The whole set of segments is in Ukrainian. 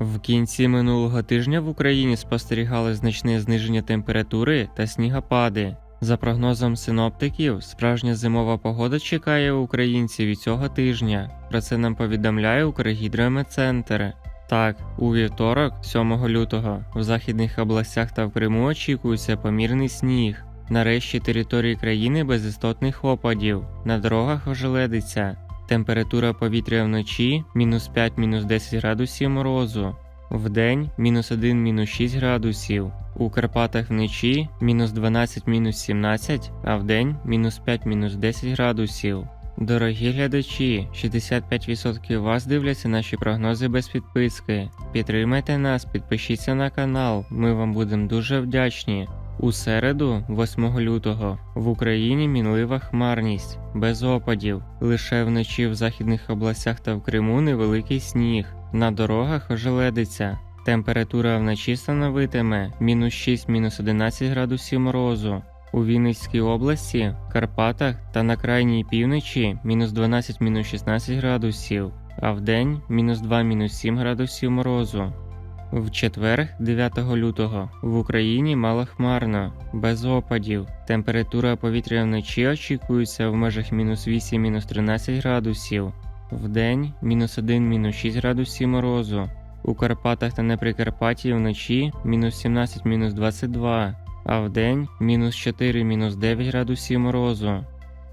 В кінці минулого тижня в Україні спостерігали значне зниження температури та снігопади. За прогнозом синоптиків, справжня зимова погода чекає українців і цього тижня. Про це нам повідомляє Укргідрометцентр. Так, у вівторок, 7 лютого, в західних областях та в Криму очікується помірний сніг. Нарешті території країни без істотних опадів. На дорогах ожеледиться. Температура повітря вночі мінус 5 мінус 10 градусів морозу. Вдень мінус 1 мінус 6 градусів. У Карпатах вночі мінус 12 мінус 17, а вдень мінус 5 мінус 10 градусів. Дорогі глядачі, 65% вас дивляться наші прогнози без підписки. Підтримайте нас, підпишіться на канал, ми вам будемо дуже вдячні. У середу, 8 лютого, в Україні мінлива хмарність, без опадів. Лише вночі в західних областях та в Криму невеликий сніг. На дорогах ожеледиться. Температура вночі становитиме мінус 6 мінус 11 градусів морозу. У Вінницькій області, Карпатах та на крайній півночі мінус 12 мінус 16 градусів, а вдень мінус 2 мінус 7 градусів морозу. В четвер, 9 лютого, в Україні малохмарно, без опадів. Температура повітря вночі очікується в межах мінус 8 мінус 13 градусів, вдень мінус 1 мінус 6 градусів морозу. У Карпатах та на Прикарпатті вночі мінус 17 мінус 22, а вдень мінус 4 мінус 9 градусів морозу.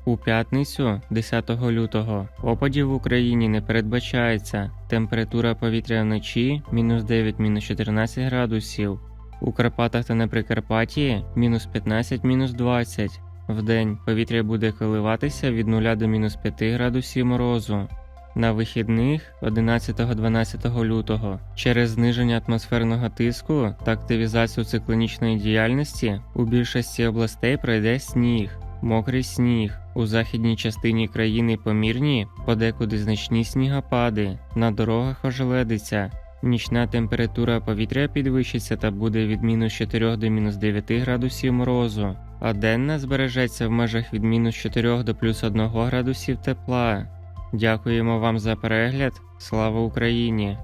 У п'ятницю, 10 лютого, опадів в Україні не передбачається. Температура повітря вночі мінус 9 мінус 14 градусів. У Карпатах та на Прикарпатті мінус 15 мінус 20. Вдень повітря буде коливатися від 0 до мінус 5 градусів морозу. На вихідних 11-12 лютого через зниження атмосферного тиску та активізацію циклонічної діяльності у більшості областей пройде сніг, мокрий сніг. У західній частині країни помірні, подекуди значні снігопади. На дорогах ожеледиться. Нічна температура повітря підвищиться та буде від мінус 4 до мінус 9 градусів морозу, а денна збережеться в межах від мінус 4 до плюс 1 градусів тепла. Дякуємо вам за перегляд. Слава Україні!